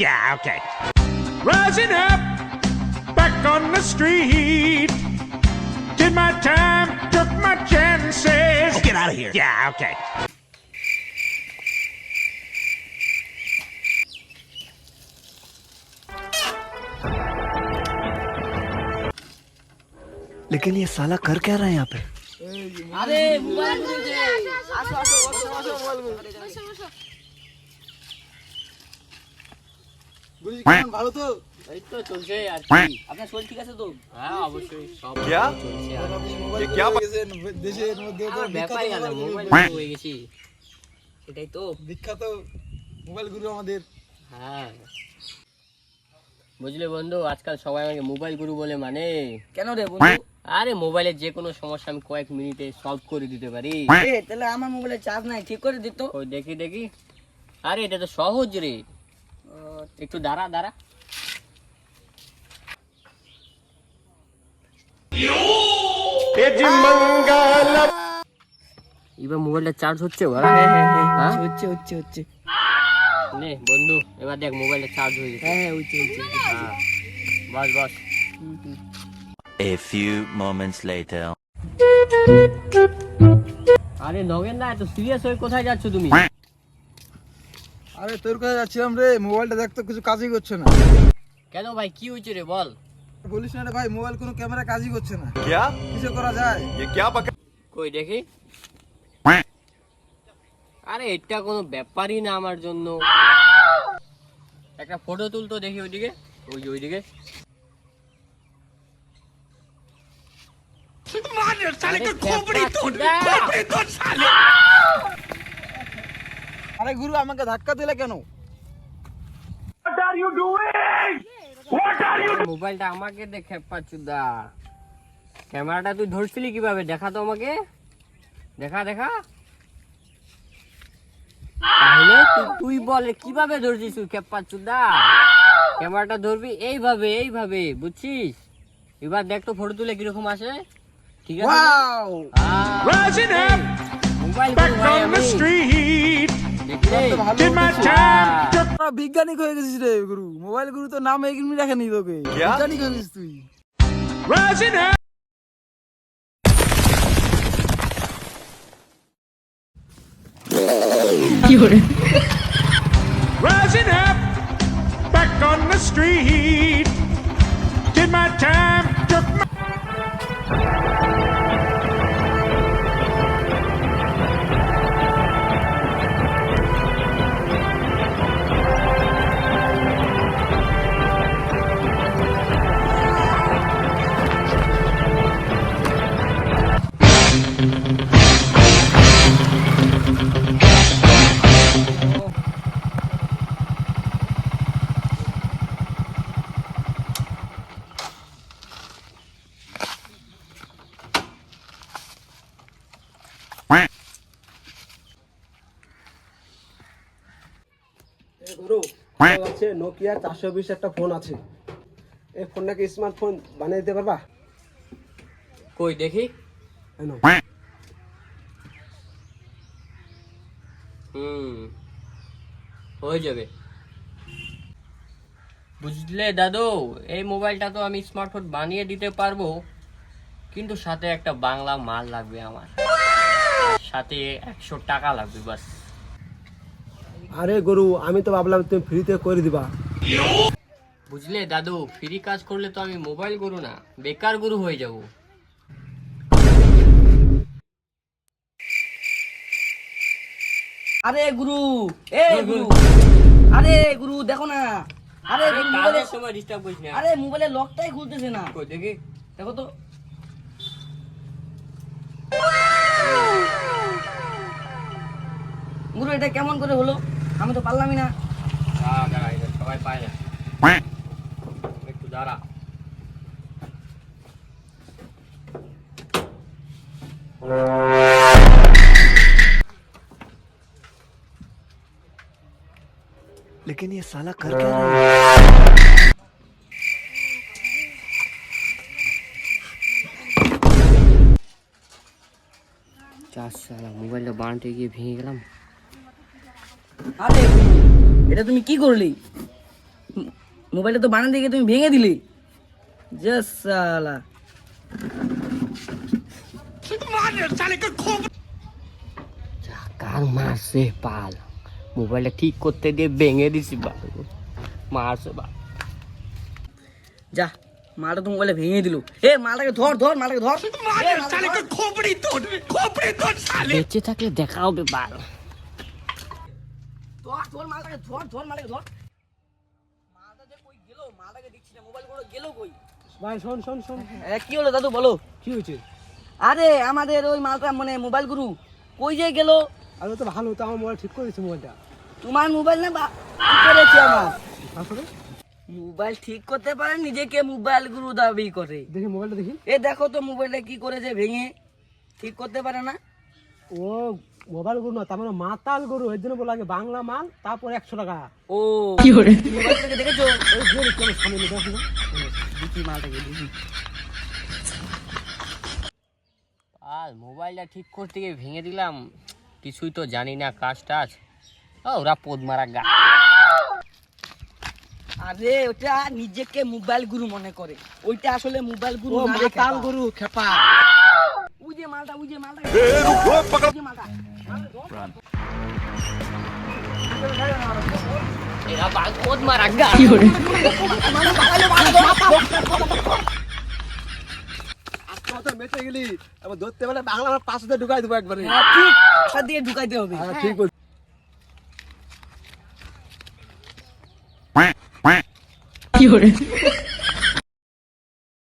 Yeah, okay. Rising up, back on the street. Did my time, took my chances. Oh, get out of here. Yeah, okay. लेकिन ये साला कर क्या रहा है यहाँ पे আরে মোবাইল গুলো দে আসো আসো বসো বসো মোবাইল গুলো বুঝি কেমন ভালো তো এই তো চলছে আর কি আপনার শরীর ঠিক আছে তো হ্যাঁ অবশ্যই সব क्या চলছে আর আপনি মোবাইল क्या পেয়ে গেছেন দেশের মধ্যে তো আমার ব্যাপারই বিখ্যাত আলাদা মোবাইল মোবাইল গুরু। হয়ে গেছি সেটাই তো বিখ্যাত মোবাইল গুরু আমাদের হ্যাঁ বুঝলে বন্ধু আজকাল সবাই আমাকে মোবাইল গুরু বলে মানে। কেন রে বন্ধু? আরে মোবাইলের যে কোনো সমস্যা আমি কয়েক মিনিটে সলভ করে দিতে পারি। এ তাহলে আমার মোবাইলে চার্জ নাই ঠিক করে দিত। ওই দেখি দেখি। আরে এটা তো সহজ রে। একটু দাঁড়া দাঁড়া। এবার মোবাইলটা চার্জ হচ্ছে হ্যাঁ? হচ্ছে হচ্ছে হচ্ছে। নে। বন্ধু। এবার দেখ মোবাইলে চার্জ হয়ে গেছে। হ্যাঁ উঠছে উঠছে হ্যাঁ। বস বস। A few moments later. আরে নগেন না এত সিরিয়াস হয়ে কোথায় যাচ্ছ তুমি? আরে তোর কোথায় যাচ্ছিলাম রে? মোবাইলটা দেখতে কিছু কাজই করছে না। কেন ভাই কি হয়েছে রে বল। বলিস না রে ভাই মোবাইল কোনো ক্যামেরা কাজই করছে না। কিয়া কিছু করা যায়? এ কিয়া কই দেখি। আরে এটা কোনো ব্যাপারই না আমার জন্য। একটা ফটো তুলতো দেখি ওইদিকে। ওই ওইদিকে। আরে আরে গুরু আমাকে ধাক্কা দিলে কেন? মোবাইলটা আমাকে দেখে পাচুদা ক্যামেরাটা তুই ধরছিলি কীভাবে? দেখা তো আমাকে। দেখা দেখা। তাহলে তুই- বলে কীভাবে ধরছিস তুই খেপাচুদা ক্যামেরাটা ধরবি এইভাবে এইভাবে বুঝছিস? এবার দেখ তো ফটো তুলে কীরকম আসে। ঠিক আছে? বিজ্ঞানিক হয়ে গেছিস রে গুরু। মোবাইল গুরু তো নাম এগিয়ে রাখেনি তোকে? বিজ্ঞানিক হয়ে গেছিস তুই। Rising up. Back on the street. আছে নোকিয়া চারশো বিশ একটা ফোন আছে। এই ফোনটাকে স্মার্টফোন বানিয়ে দিতে পারবা? কই দেখি? হুম হয়ে যাবে। বুঝলে দাদু? এই মোবাইলটা তো আমি স্মার্টফোন বানিয়ে দিতে পারব কিন্তু সাথে একটা বাংলা মাল লাগবে আমার। সাথে একশো টাকা লাগবে বাস। আরে গুরু আমি তো ভাবলাম তুমি ফ্রিতে করে দিবা। বুঝলে দাদু ফ্রি কাজ করলে তো আমি মোবাইল গুরু না বেকার গুরু হয়ে যাব। আরে গুরু এ গুরু আরে গুরু দেখো না। আরে মোবাইলে কাজের সময় ডিস্টার্ব করিস না। আরে মোবাইলের লকটাই খুলতেছে না। কই দেখি। দেখো তো। গুরু এটা কেমন করে হলো? আমি তো পারলামই না দাঁড়া দাঁড়া এটা সবাই পায় না একটু দাঁড়া लेकिन ये साला कर क्या रहा है চার সালা মোবাইলটা বানাতে গিয়ে ভেঙে গেলাম আরে এটা তুমি কি করলি? মোবাইলটা তো বানাতে দিকে তুমি ভেঙে দিলি। কার মারছে পাল। মোবাইলটা ঠিক করতে দিয়ে ভেঙে দিছি বাল মারছে বাল যা মালটা তো মোবাইলে ভেঙে দিল। এ মালটাকে ধর ধর মালটাকে ধর। এ, মালটাকে ধর। বেঁচে থাকলে দেখা হবে বাল ধর মালটাকে ধর ধর মালটাকে ধর। মালটা যে কই গেল? মালটাকে দেখছি না মোবাইলগুলো গেল কই? ভাই শোন শোন শোন। এ, কি হলো দাদু বলো? কি হয়েছে? আরে আমাদের ওই মালটা মানে মোবাইল গুরু কই যে গেল? আরে তো ভালো তো আমার মোবাইল ঠিক করে দিচ্ছে মোবাইলটা তোমার মোবাইল না বা- কি করেছে আমার? তারপরে মোবাইল ঠিক করতে পারে নিজেকে মোবাইল গুরু দাবি করে। দেখি মোবাইলটা দেখি। এ দেখো তো মোবাইলটা কি করেছে ভেঙে। ঠিক করতে পারে না? ও মোবাইল গরু না তার মানে মাতাল গরু এর জন্য বলা বাংলা মাল তারপর একশো টাকা। ও। কি করে? মোবাইলটাকে দেখেছ? ওই যে দেখছি আমার সামনে দেখো। দেখি মালটাকে দেখি। পাল মোবাইলটা ঠিক করতে গিয়ে ভেঙে দিলাম। কিছুই তো জানি না কাজ টাজ। ওরা পোদ মারা গা। আরে ওটা নিজেকে মোবাইল গুরু মনে করে। ওইটা আসলে মোবাইল গুরু মাতাল। গরু খেপা। যে মালটা ওই যে মালটা। ধরতে পারলে বাংলা আমার পাঁচশোতে ঢুকাই দেবো একবারে। হ্যাঁ, দিয়ে ঢুকাইতে হবে। হ্যাঁ, ঠিক বলছিস quack, quack.